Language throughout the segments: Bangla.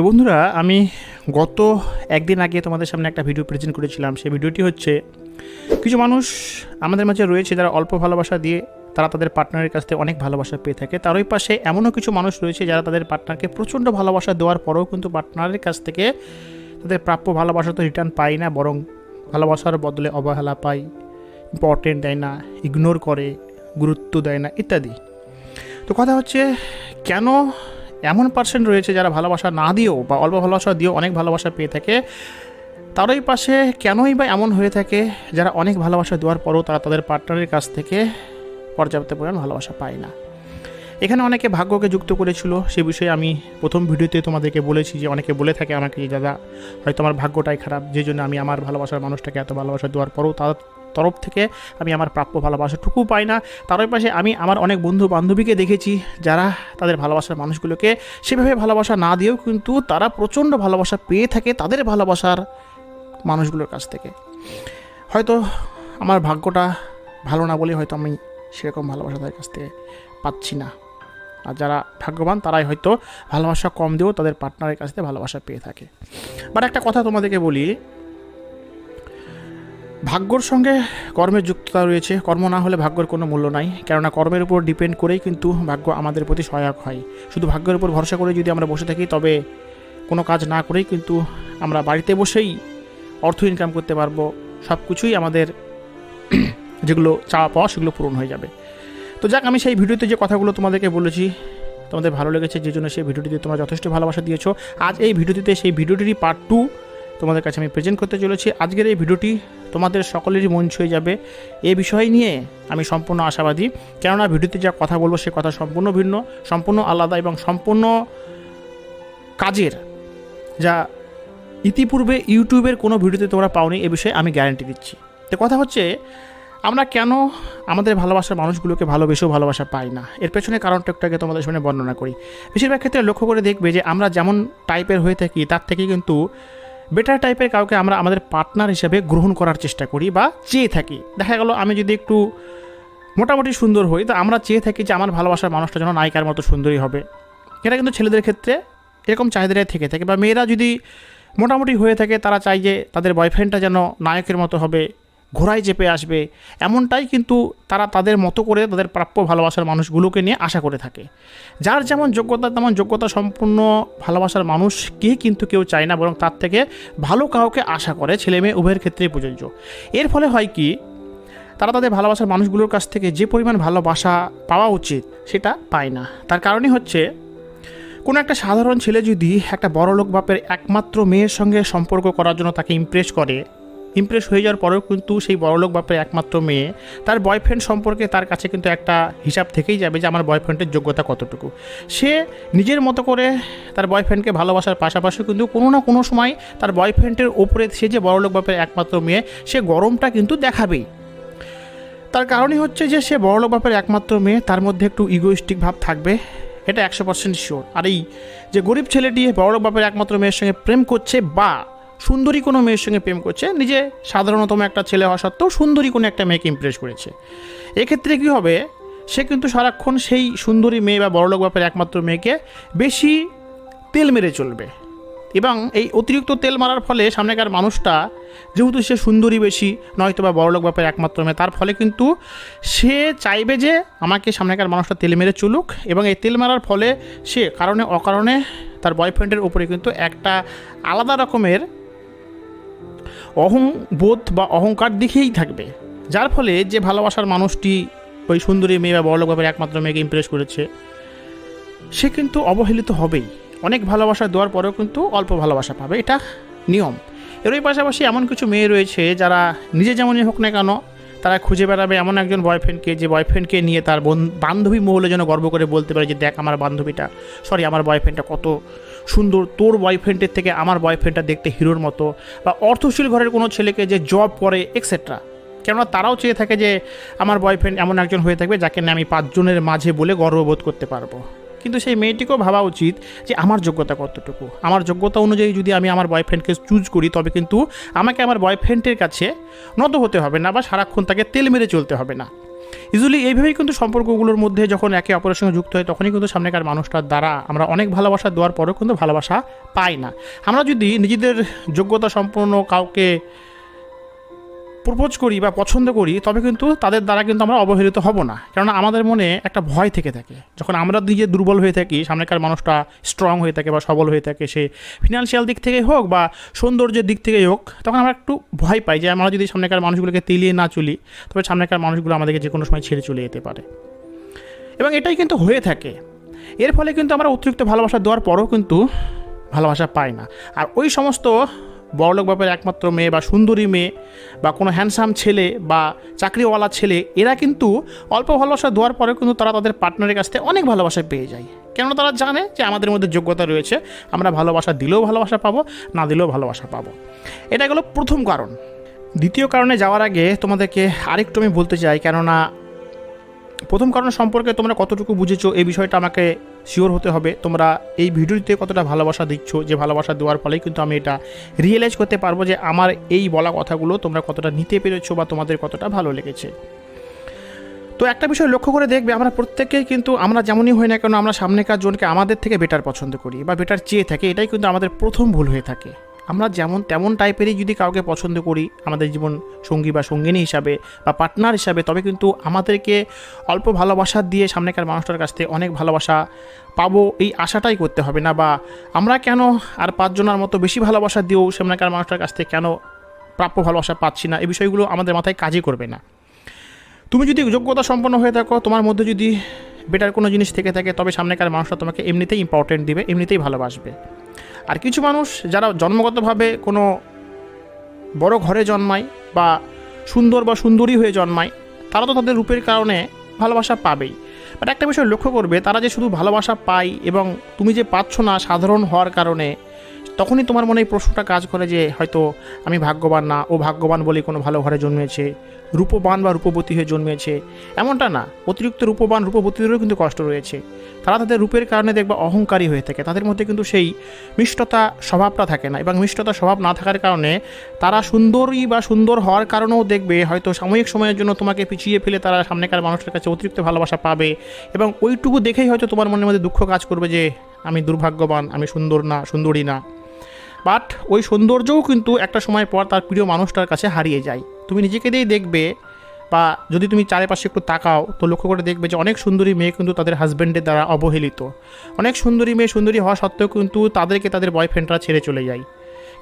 তো বন্ধুরা, আমি গত একদিন আগে তোমাদের সামনে একটা ভিডিও প্রেজেন্ট করেছিলাম। সেই ভিডিওটি হচ্ছে, কিছু মানুষ আমাদের মাঝে রয়েছে যারা অল্প ভালোবাসা দিয়ে তারা তাদের পার্টনারের কাছ থেকে অনেক ভালোবাসা পেয়ে থাকে। তার ওই পাশে এমনও কিছু মানুষ রয়েছে যারা তাদের পার্টনারকে প্রচণ্ড ভালোবাসা দেওয়ার পরেও কিন্তু পার্টনারের কাছ থেকে তাদের প্রাপ্য ভালোবাসা তো রিটার্ন পায় না, বরং ভালোবাসার বদলে অবহেলা পায় ইম্পর্টেন্ট দেয় না ইগনোর করে, গুরুত্ব দেয় না, ইত্যাদি। তো কথা হচ্ছে, কেন এমন পার্সেন্ট রয়েছে যারা ভালোবাসা না দিয়েও বা অল্প ভালোবাসা দিয়েও অনেক ভালোবাসা পেয়ে থাকে। তারই পাশে কেনই বা এমন হয়ে থাকে যারা অনেক ভালোবাসা দেওয়ার পরও তারা তাদের পার্টনারের কাছ থেকে পর্যাপ্ত পরিমাণ ভালোবাসা পায় না। এখানে অনেকে ভাগ্যকে যুক্ত করেছিল। সে বিষয়ে আমি প্রথম ভিডিওতে তোমাদেরকে বলেছি যে অনেকে বলে থাকে আমাকে যে, দাদা, হয়তো আমার ভাগ্যটাই খারাপ। যে জন্য আমি আমার ভালোবাসার মানুষটাকে এত ভালোবাসা দেওয়ার পরও তার তরফ থেকে আমি আমার প্রাপ্য ভালোবাসাটুকু পাই না। তারই পাশে আমি আমার অনেক বন্ধু বান্ধবীকে দেখেছি যারা তাদের ভালোবাসার মানুষগুলোকে সেভাবে ভালোবাসা না দিয়েও কিন্তু তারা প্রচণ্ড ভালোবাসা পেয়ে থাকে তাদের ভালোবাসার মানুষগুলোর কাছ থেকে। হয়তো আমার ভাগ্যটা ভালো না বলে হয়তো আমি সেরকম ভালোবাসা তাদের কাছ থেকে পাচ্ছি না। আর যারা ভাগ্যবান তারাই হয়তো ভালোবাসা কম দিয়েও তাদের পার্টনারের কাছ থেকে ভালোবাসা পেয়ে থাকে। বাট একটা কথা তোমাদেরকে বলি ভাগ্যর সঙ্গে কর্মের যুক্ততা রয়েছে। কর্ম না হলে ভাগ্যর কোনো মূল্য নাই। কেননা কর্মের উপর ডিপেন্ড করেই কিন্তু ভাগ্য আমাদের প্রতি সহায়ক হয়। শুধু ভাগ্যের উপর ভরসা করে যদি আমরা বসে থাকি, তবে কোনো কাজ না করেই কিন্তু আমরা বাড়িতে বসেই অর্থ ইনকাম করতে পারব। সব কিছুই আমাদের যেগুলো চাওয়া পাওয়া, সেগুলো পূরণ হয়ে যাবে। তো যাক, আমি সেই ভিডিওতে যে কথাগুলো তোমাদেরকে বলেছি, তোমাদের ভালো লেগেছে যে জন্য সেই ভিডিওটিতে তোমরা যথেষ্ট ভালোবাসা দিয়েছ। আজ এই ভিডিওটিতে সেই ভিডিওটিরই পার্ট টু তোমাদের কাছে আমি প্রেজেন্ট করতে চলেছি। আজকের এই ভিডিওটি তোমাদের সকলেরই মন ছুঁয়ে যাবে। এ বিষয় নিয়ে আমি সম্পূর্ণ আশাবাদী। কেননা ভিডিওতে যা কথা বলব সে কথা সম্পূর্ণ ভিন্ন, সম্পূর্ণ আলাদা এবং সম্পূর্ণ কাজের। যা ইতিপূর্বে ইউটিউবের কোনো ভিডিওতে তোমরা পাওনি, এ বিষয়ে আমি গ্যারান্টি দিচ্ছি। তো কথা হচ্ছে, আমরা কেন আমাদের ভালোবাসার মানুষগুলোকে ভালোবেসেও ভালোবাসা পাই না? এর পেছনে কারণটা একটাকে তোমাদের সামনে বর্ণনা করি। বেশিরভাগ ক্ষেত্রে লক্ষ্য করে দেখবে যে আমরা যেমন টাইপের হয়ে থাকি, তার থেকে কিন্তু বেটার টাইপের কাউকে আমরা আমাদের পার্টনার হিসেবে গ্রহণ করার চেষ্টা করি বা চেয়ে থাকি। দেখা গেল আমি যদি একটু মোটামুটি সুন্দর হই, তো আমরা চেয়ে থাকি যে আমার ভালোবাসার মানুষটা যেন নায়িকার মতো সুন্দরী হবে। এটা কিন্তু ছেলেদের ক্ষেত্রে এরকম চাহিদাটাই থেকে থাকে বা মেয়েরা যদি মোটামুটি হয়ে থাকে, তারা চায় যে তাদের বয়ফ্রেন্ডটা যেন নায়কের মতো হবে। ঘোড়ায় চেপে আসবে। এমনটাই কিন্তু তারা তাদের মতো করে তাদের প্রাপ্য ভালোবাসার মানুষগুলোকে নিয়ে আশা করে থাকে। যার যেমন যোগ্যতা, তেমন যোগ্যতা সম্পূর্ণ ভালোবাসার মানুষকে কিন্তু কেউ চায় না, বরং তার থেকে ভালো কাউকে আশা করে ছেলে মেয়ে উভয়ের ক্ষেত্রেই প্রযোজ্য। এর ফলে হয় কি, তারা তাদের ভালোবাসার মানুষগুলোর কাছ থেকে যে পরিমাণ ভালোবাসা পাওয়া উচিত সেটা পায় না। তার কারণই হচ্ছে, কোনো একটা সাধারণ ছেলে যদি একটা বড়লোক বাপের একমাত্র মেয়ের সঙ্গে সম্পর্ক করার জন্য তাকে ইমপ্রেস করে ইমপ্রেস হয়ে যাওয়ার পরেও কিন্তু সেই বড়লোক বাপের একমাত্র মেয়ে, তার বয়ফ্রেন্ড সম্পর্কে তার কাছে কিন্তু একটা হিসাব থেকেই যাবে যে আমার বয়ফ্রেন্ডের যোগ্যতা কতটুকু। সে নিজের মতো করে তার বয়ফ্রেন্ডকে ভালোবাসার পাশাপাশি কিন্তু কোনো না কোনো সময় তার বয়ফ্রেন্ডের ওপরে সে যে বড়লোক বাপের একমাত্র মেয়ে, সে গরমটা কিন্তু দেখাবেই। তার কারণই হচ্ছে যে সে বড়লোক বাপের একমাত্র মেয়ে, তার মধ্যে একটু ইগোইস্টিক ভাব থাকবে, এটা একশো পার্সেন্ট শিওর আর এই যে গরিব ছেলেটি বড়লোক বাপের একমাত্র মেয়ের সঙ্গে প্রেম করছে বা সুন্দরী কোনো মেয়ের সঙ্গে প্রেম করছে, নিজে সাধারণতম একটা ছেলে হওয়া সত্ত্বেও সুন্দরী কোনো একটা মেয়েকে ইমপ্রেস করেছে। এক্ষেত্রে কী হবে? সে কিন্তু সারাক্ষণ সেই সুন্দরী মেয়ে বা বড়লোক বাপের একমাত্র মেয়েকে বেশি তেল মেরে চলবে। এবং এই অতিরিক্ত তেল মারার ফলে সামনেকার মানুষটা যেহেতু সে সুন্দরী বেশি, নয়তো বা বড়লোক বাপের একমাত্র মেয়ে, তার ফলে কিন্তু সে চাইবে যে আমাকে সামনেকার মানুষটা তেল মেরে চলুক এবং এই তেল মারার ফলে সে কারণে অকারণে তার বয়ফ্রেন্ডের উপরে কিন্তু একটা আলাদা রকমের অহংবোধ বা অহংকার দিকেই থাকবে। যার ফলে যে ভালোবাসার মানুষটি ওই সুন্দরী মেয়ে বা বড়লোক একমাত্র মেয়েকে ইমপ্রেস করেছে, সে কিন্তু অবহেলিত হবেই। অনেক ভালোবাসা দেওয়ার পরেও কিন্তু অল্প ভালোবাসা পাবে। এটা নিয়ম। এরই পাশাপাশি এমন কিছু মেয়ে রয়েছে যারা নিজে যেমনই হোক না কেন তারা খুঁজে বেড়াবে এমন একজন বয়ফ্রেন্ডকে যে বয়ফ্রেন্ডকে নিয়ে তার বান্ধবী মহলে যেন গর্ব করে বলতে পারে যে, দেখ আমার বান্ধবীটা সরি আমার বয়ফ্রেন্ডটা কত সুন্দর। তোর বয়ফ্রেন্ডের থেকে আমার বয়ফ্রেন্ডটা দেখতে হিরোর মতো বা অর্থশীল ঘরের কোনো ছেলেকে যে জব করে এক্সেট্রা কেননা তারাও চেয়ে থাকে যে, আমার বয়ফ্রেন্ড এমন একজন হয়ে থাকবে যাকে নিয়ে আমি পাঁচজনের মাঝে বলে গর্ববোধ করতে পারব। কিন্তু সেই মেয়েটিকেও ভাবা উচিত যে আমার যোগ্যতা কতটুকু? আমার যোগ্যতা অনুযায়ী যদি আমি আমার বয়ফ্রেন্ডকে চুজ করি, তবে কিন্তু আমাকে আমার বয়ফ্রেন্ডের কাছে নত হতে হবে না বা সারাক্ষণ তাকে তেল মেরে চলতে হবে না। ইউজুয়ালি এইভাবেই কিন্তু সম্পর্কগুলোর মধ্যে যখন একে অপরের সঙ্গে যুক্ত হয়, তখনই কিন্তু সামনেকার মানুষটার দ্বারা আমরা অনেক ভালোবাসা দেওয়ার পরেও কিন্তু ভালোবাসা পাই না। আমরা যদি নিজেদের যোগ্যতা সম্পন্ন কাউকে প্রপোজ করি বা পছন্দ করি, তবে কিন্তু তাদের দ্বারা কিন্তু আমরা অবহেলিত হব না। কেননা আমাদের মনে একটা ভয় থেকে থাকে। যখন আমরা নিজে দুর্বল হয়ে থাকি, সামনেকার মানুষটা স্ট্রং হয়ে থাকে বা সবল হয়ে থাকে, সে ফিনান্সিয়াল দিক থেকে হোক বা সৌন্দর্যের দিক থেকেই হোক, তখন আমরা একটু ভয় পাই যে আমরা যদি সামনেকার মানুষগুলোকে তেলিয়ে না চলি, তবে সামনেকার মানুষগুলো আমাদেরকে যে কোনো সময় ছেড়ে চলে যেতে পারে। এবং এটাই কিন্তু হয়ে থাকে। এর ফলে কিন্তু আমরা অতিরিক্ত ভালোবাসা দেওয়ার পরেও কিন্তু ভালোবাসা পাই না। আর ওই সমস্ত বড়লোক বাপের একমাত্র মেয়ে বা সুন্দরী মেয়ে বা কোনো হ্যান্ডসাম ছেলে বা চাকরিওয়ালা ছেলে, এরা কিন্তু অল্প ভালোবাসা দেওয়ার পরেও কিন্তু তারা তাদের পার্টনারের কাছ থেকে অনেক ভালোবাসা পেয়ে যায়। কেননা তারা জানে যে আমাদের মধ্যে যোগ্যতা রয়েছে, আমরা ভালোবাসা দিলেও ভালোবাসা পাবো, না দিলেও ভালোবাসা পাবো। এটা গেলো প্রথম কারণ। দ্বিতীয় কারণে যাওয়ার আগে তোমাদেরকে আরেকটু আমি বলতে চাই, কেননা প্রথম কারণ সম্পর্কে তোমরা কতটুকু বুঝেছ, এই বিষয়টা আমাকে শিওর হতে হবে, তোমরা এই ভিডিওটিতে কতটা ভালোবাসা দিচ্ছ, যে ভালোবাসা দেওয়ার ফলে কিন্তু আমি এটা রিয়েলাইজ করতে পারব যে আমার এই বলা কথাগুলো তোমরা কতটা নিতে পেরেছ বা তোমাদের কতটা ভালো লেগেছে। তো একটা বিষয় লক্ষ্য করে দেখবে, আমরা প্রত্যেকেই কিন্তু, আমরা যেমনই হই না কেন, আমরা সামনেকার জনকে আমাদের থেকে বেটার পছন্দ করি বা বেটার চেয়ে থাকি, এটাই কিন্তু আমাদের প্রথম ভুল হয়ে থাকে। আমরা যেমন তেমন টাইপেরই যদি কাউকে পছন্দ করি, আমাদের জীবন সঙ্গী বা সঙ্গিনী হিসাবে বা পার্টনার হিসাবে, তবে কিন্তু আমাদেরকে অল্প ভালোবাসা দিয়ে সামনেকার মানুষটার কাছ থেকে অনেক ভালোবাসা পাবো, এই আশাটাই করতে হবে না বা আমরা কেন আর পাঁচজনের মতো বেশি ভালোবাসা দিয়েও সামনেকার মানুষটার কাছ থেকে কেন প্রাপ্য ভালোবাসা পাচ্ছি না? এই বিষয়গুলো আমাদের মাথায় কাজই করবে না। তুমি যদি যোগ্যতা সম্পন্ন হয়ে থাকো, তোমার মধ্যে যদি বেটার কোনো জিনিস থেকে থাকে, তবে সামনেকার মানুষটা তোমাকে এমনিতেই ইম্পর্টেন্ট দিবে, এমনিতেই ভালোবাসবে। আর কিছু মানুষ যারা জন্মগতভাবে কোনো বড় ঘরে জন্মায় বা সুন্দর বা সুন্দরী হয়ে জন্মায়, তারা তো তাদের রূপের কারণে ভালোবাসা পাবেই। বাট একটা বিষয় লক্ষ্য করবে, তারা যে শুধু ভালোবাসা পায় এবং তুমি যে পাচ্ছ না সাধারণ হওয়ার কারণে, তখনই তোমার মনে এই প্রশ্নটা কাজ করে যে হয়তো আমি ভাগ্যবান না, ও ভাগ্যবান বলে কোনো ভালো ঘরে জন্মেছে রূপবান বা রূপবতী হয়ে জন্মেছে। এমনটা না, অতিরিক্ত রূপবান, রূপবতীদেরও কিন্তু কষ্ট রয়েছে। তারা তাদের রূপের কারণে দেখবা অহংকারী হয়ে থাকে। তাদের মধ্যে কিন্তু সেই মিষ্টতা স্বভাবটা থাকে না এবং মিষ্টতা স্বভাব না থাকার কারণে তারা সুন্দরী বা সুন্দর হওয়ার কারণেও দেখবে হয়তো সাময়িক সময়ের জন্য তোমাকে পিছিয়ে ফেলে তারা সামনেকার মানুষের কাছে অতিরিক্ত ভালোবাসা পাবে এবং ওইটুকু দেখেই হয়তো তোমার মনের মধ্যে দুঃখ কাজ করবে যে, আমি দুর্ভাগ্যবান, আমি সুন্দর না, সুন্দরী না। বাট ওই সৌন্দর্যও কিন্তু একটা সময় পর তার প্রিয় মানুষটার কাছে হারিয়ে যায়। তুমি নিজেকে দিয়েই দেখবে বা যদি তুমি চারিপাশে একটু তাকাও, তো লক্ষ্য করে দেখবে যে অনেক সুন্দরী মেয়ে কিন্তু তাদের হাজব্যান্ডের দ্বারা অবহেলিত। অনেক সুন্দরী মেয়ে, সুন্দরী হওয়া সত্ত্বেও কিন্তু তাদেরকে তাদের বয়ফ্রেন্ডরা ছেড়ে চলে যায়।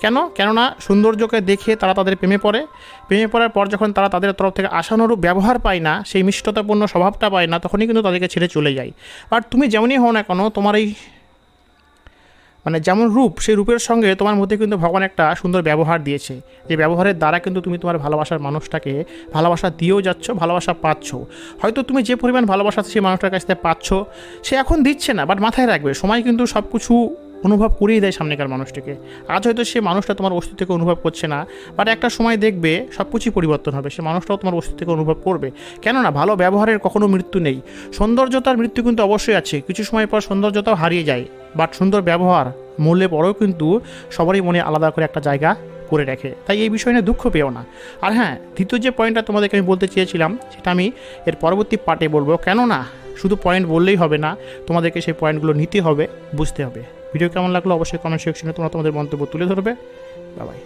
কেন? কেননা সৌন্দর্যকে দেখে তারা তাদের প্রেমে পড়ে। প্রেমে পড়ার পর যখন তারা তাদের তরফ থেকে আশানুরূপ ব্যবহার পায় না, সেই মিষ্টতাপূর্ণ স্বভাবটা পায় না, তখনই কিন্তু তাদেরকে ছেড়ে চলে যায়। বাট তুমি যেমনই হও না কেন, তোমার এই মানে যেমন রূপ, সেই রূপের সঙ্গে তোমার মধ্যে কিন্তু ভগবান একটা সুন্দর ব্যবহার দিয়েছে। যে ব্যবহারের দ্বারা কিন্তু তুমি তোমার ভালোবাসার মানুষটাকে ভালোবাসা দিয়েও যাচ্ছ, ভালোবাসা পাচ্ছ। হয়তো তুমি যে পরিমাণ ভালোবাসা সেই মানুষটার কাছ থেকে পাচ্ছ, সে এখন দিচ্ছে না বাট মাথায় রাখবে। সময় কিন্তু সব কিছু অনুভব করিয়ে দেয় সামনেকার মানুষটিকে। আজ হয়তো সে মানুষটা তোমার অস্তিত্বকে অনুভব করছে না বাট একটা সময় দেখবে সব কিছুই পরিবর্তন হবে। সে মানুষটাও তোমার অস্তিত্বকে অনুভব করবে। কেননা ভালো ব্যবহারের কখনো মৃত্যু নেই। সৌন্দর্যতার মৃত্যু কিন্তু অবশ্যই আছে। কিছু সময় পর সৌন্দর্যতাও হারিয়ে যায় বাট সুন্দর ব্যবহার মূল্যে পরেও কিন্তু সবারই মনে আলাদা করে একটা জায়গা করে রাখে। তাই এই বিষয় নিয়ে দুঃখ পেও না। আর হ্যাঁ দ্বিতীয় যে পয়েন্টটা তোমাদেরকে আমি বলতে চেয়েছিলাম, সেটা আমি এর পরবর্তী পার্টে বলব। কেননা, শুধু পয়েন্ট বললেই হবে না, তোমাদেরকে সেই পয়েন্টগুলো নিতে হবে, বুঝতে হবে। ভিডিও কেমন লাগল অবশ্যই কমেন্ট সেকশনে তোমরা তোমাদের মন্তব্য তুলে ধরবে। বাবাই